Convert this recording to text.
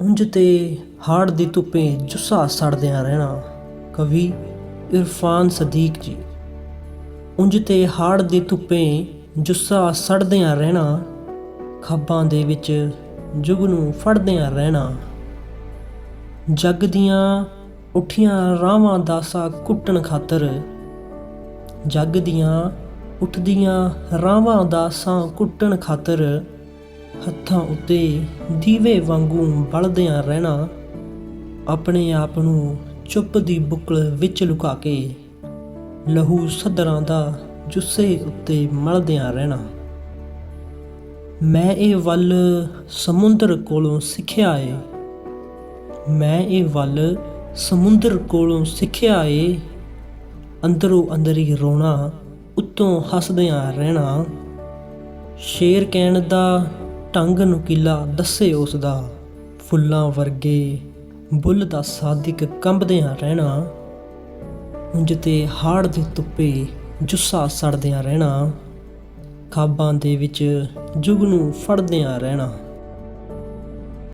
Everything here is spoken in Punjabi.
ਉਂਝ ਤੇ ਹਾੜ ਦੀ ਧੁੱਪੇ ਜੁੱਸਾ ਸੜਦਿਆਂ ਰਹਿਣਾ, ਕਵੀ ਇਰਫਾਨ ਸਦੀਕ ਜੀ। ਉਂਝ ਤੇ ਹਾੜ ਦੀ ਧੁੱਪੇ ਜੁੱਸਾ ਸੜਦਿਆਂ ਰਹਿਣਾ, ਖਾਬਾਂ ਦੇ ਵਿੱਚ ਜੁਗ ਨੂੰ ਫੜਦਿਆਂ ਰਹਿਣਾ। ਜੱਗ ਦੀਆਂ ਉੱਠੀਆਂ ਰਾਵਾਂ ਦਾ ਕੁੱਟਣ ਖਾਤਰ, ਜੱਗ ਦੀਆਂ ਉੱਠਦੀਆਂ ਰਾਵਾਂ ਦਾਸਾਂ ਕੁੱਟਣ ਖਾਤਰ ਹੱਥਾਂ ਉੱਤੇ ਦੀਵੇ ਵਾਂਗੂ ਬਲਦਿਆਂ ਰਹਿਣਾ, ਆਪਣੇ ਆਪ ਨੂੰ ਚੁੱਪ ਦੀ ਬੁੱਕਲ ਵਿੱਚ ਲੁਕਾ ਕੇ ਲਹੂ ਸਦਰਾਂ ਦਾ ਜੁੱਸੇ ਉੱਤੇ ਮਲਦਿਆਂ ਰਹਿਣਾ। ਮੈਂ ਇਹ ਵੱਲ ਸਮੁੰਦਰ ਕੋਲੋਂ ਸਿੱਖਿਆ ਏ। ਮੈਂ ਇਹ ਵੱਲ ਸਮੁੰਦਰ ਕੋਲੋਂ ਸਿੱਖਿਆ ਏ। ਅੰਦਰੋਂ ਅੰਦਰ ਹੀ ਰੋਣਾ, ਉੱਤੋਂ ਹੱਸਦਿਆਂ ਰਹਿਣਾ। ਸ਼ੇਰ ਕਹਿਣ ਦਾ ਢੰਗ ਨੁਕੀਲਾ ਦੱਸੇ ਉਸ ਦਾ ਫੁੱਲਾਂ ਵਰਗੇ ਬੁੱਲ ਦਾ ਸਾਦਿਕ ਕੰਬਦਿਆਂ ਰਹਿਣਾ, ਉਂਝ ਤੇ ਹਾੜ ਦੇ ਤੁੱਪੇ ਜੁੱਸਾ ਸੜਦਿਆਂ ਰਹਿਣਾ, ਖਾਬਾਂ ਦੇ ਵਿੱਚ ਜੁਗ ਨੂੰ ਫੜਦਿਆਂ ਰਹਿਣਾ।